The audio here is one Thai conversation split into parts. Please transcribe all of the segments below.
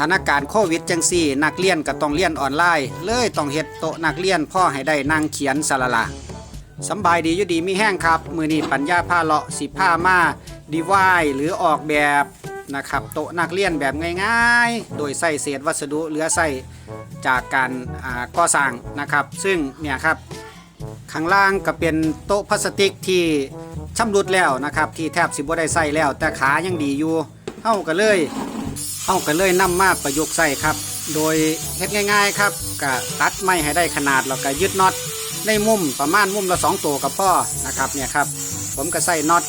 ถานการณ์โควิดจังซี่ นักเรียนก็ต้องเรียนออนไลน์ เลยต้องเฮ็ดโต๊ะนักเรียนพ่อให้ได้นั่งเขียนสละละสบายดีอยู่ดีมีแห้งครับ มือนี้ปัญญาผ้าเลาะสิผ้ามาดีไวหรือออกแบบนะครับโต๊ะนักเรียนแบบง่ายๆ โดยใส่เศษวัสดุเหลือใส่จากการก่อสร้างนะครับ ซึ่งเนี่ยครับข้างล่างก็เป็นโต๊ะพลาสติกที่ชำรุดแล้วนะครับ ที่แทบสิบ่ได้ใส่แล้ว แต่ขายังดีอยู่เฮาก็เลย เฮาก็เลยนำมาประยุกต์ใส่ครับ โดยเฮ็ดง่าย ๆครับก็ตัดไม้ให้ได้ขนาดแล้วก็ยึดน็อตในมุมประมาณมุมละสองตัวกับพ่อนะครับเนี่ยครับ ผมก็ใส่น็อต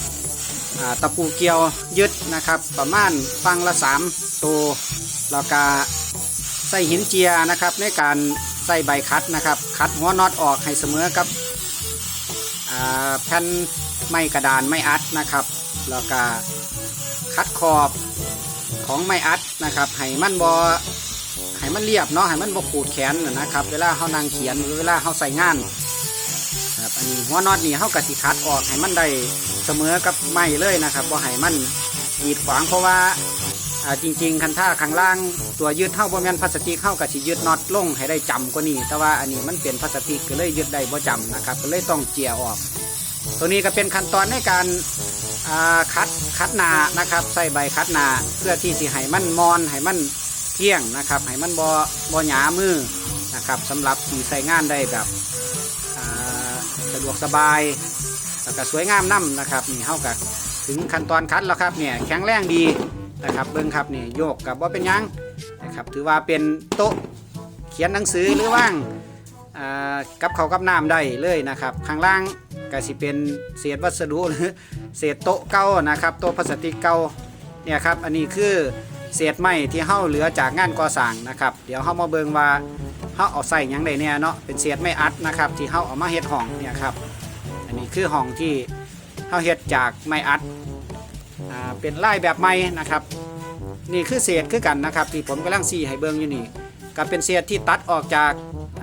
ตะปูเกียวยึดนะครับ ประมาณฟังละสามตัวแล้วก็ใส่หินเจียนะครับในการใส่ใบคัดนะครับ คัดหัวน็อตออกให้เสมอกับแผ่นไม้กระดานไม้อัดนะครับ แล้วก็คัดขอบ ของไม้อัดนะครับให้มันบอให้มันเรียบเนาะให้มันบอขูดแขนนะครับ เวลาเขานั่งเขียนหรือเวลาเขาใส่งานครับอันนี้หัวน็อตนี่เขากระสิคัดออกให้มันได้เสมอกับไม้เลยนะครับบ่ให้มันกีดขวางเพราะว่าจริง ๆ คันท่าข้างล่างตัวยึดเท่าบ่แม่นพลาสติกเข้ากับสิยึดน็อตลงให้ได้จำกว่านี้ แต่ว่าอันนี้มันเป็นพลาสติกก็เลยยึดได้บ่จำนะครับก็เลยต้องเจียออก ตัวนี้ก็เป็นขั้นตอนในการ คัดคัดนานะครับใส่ใบคัดนาเพื่อที่สิให้มันมอนให้มันเที่ยงนะครับให้มันบ่บ่หยามือนะครับสำหรับที่ใส่งานได้แบบสะดวกสบายแล้วก็สวยงามนํนะครับนี่เฮากับถึงขั้นตอนคัดแล้วครับเนี่ยแข็งแรงดีนะครับเบิ้งครับนี่โยกกับว่าเป็นยังนะครับถือว่าเป็นโต๊ะเขียนหนังสือหรือว่างกับเขากับน้ำได้เลยนะครับข้างล่าง ก็สิเป็นเศษวัสดุหรือเศษโต๊ะเก่านะครับโต๊ะพลาสติกเก่าเนี่ยครับอันนี้คือเศษไม้ที่เฮาเหลือจากงานก่อสร้างนะครับเดี๋ยวเฮามาเบิ่งว่าเฮาเอาใส่หยังได้เนี่ยเนาะเป็นเศษไม้อัดนะครับที่เฮาเอามาเฮ็ดห้องเนี่ยครับอันนี้คือห้องที่เฮาเฮ็ดจากไม้อัดอ่าเป็นไล่แบบใหม่นะครับนี่คือเศษคือกันนะครับที่ผมกำลังซีให้เบิ้งอยู่นี่ก็เป็นเศษที่ตัดออกจาก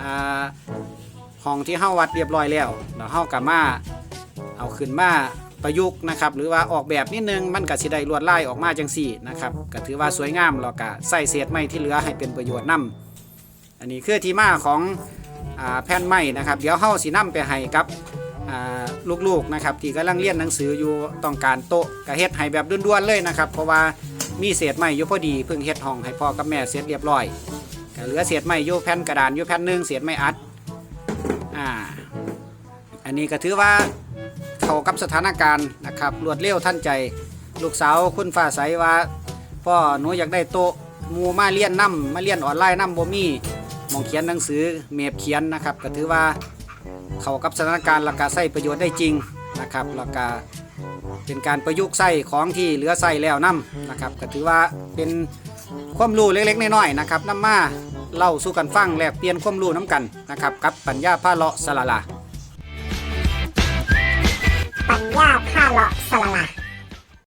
อ่า ห้องที่เฮาวัดเรียบร้อยแล้วแล้วเฮากลับมาเอาขึ้นมาประยุกต์นะครับหรือว่าออกแบบนิดนึงมันก็สิได้ลวดลายออกมาจังสี่นะครับก็ถือว่าสวยงามแล้วก็ใส่เศษไม้ที่เหลือให้เป็นประโยชน์นํอันนี้คือที่มาของอแผ่นไม้นะครับ เดี๋ยวเฮาสินํไปให้กับลูกๆนะครับที่กำลังเรียนหนังสืออยู่ต้องการโต๊ะกระเฮ็ดให้แบบด่วนๆเลยนะครับ เพราะว่ามีเศษไม้อยู่พอดีเพิ่งเฮ็ดห้องให้พ่อกับแม่เสร็จเรียบร้อยก็เหลือเศษไม้อยู่แผ่นกระดานอยู่แผ่นหนึ่งเศษไม้อัด อันนี้ก็ถือว่าเข้ากับสถานการณ์นะครับรวดเร็วทันใจ ลูกสาวคุณฟ้าใสว่าพ่อหนูอยากได้โต๊ะมูมาเรียนนํมาเรียนออนไลน์นํบ่มีมองเขียนหนังสือเมบเขียนนะครับ ก็ถือว่าเข้ากับสถานการณ์หลักกาใช้ประโยชน์ได้จริงนะครับหลักกาเป็นการประยุกต์ใช้ของที่เหลือใช้แล้วนํนะครับก็ถือว่าเป็นความรู้เล็กๆน้อยๆนะครับนำมาเล่าสู่กันฟังแลกเปลี่ยนความรู้น้กันนะครับกับปัญญาผ้าเลาะสละลา ปัญญาผ้าเลาะสละละ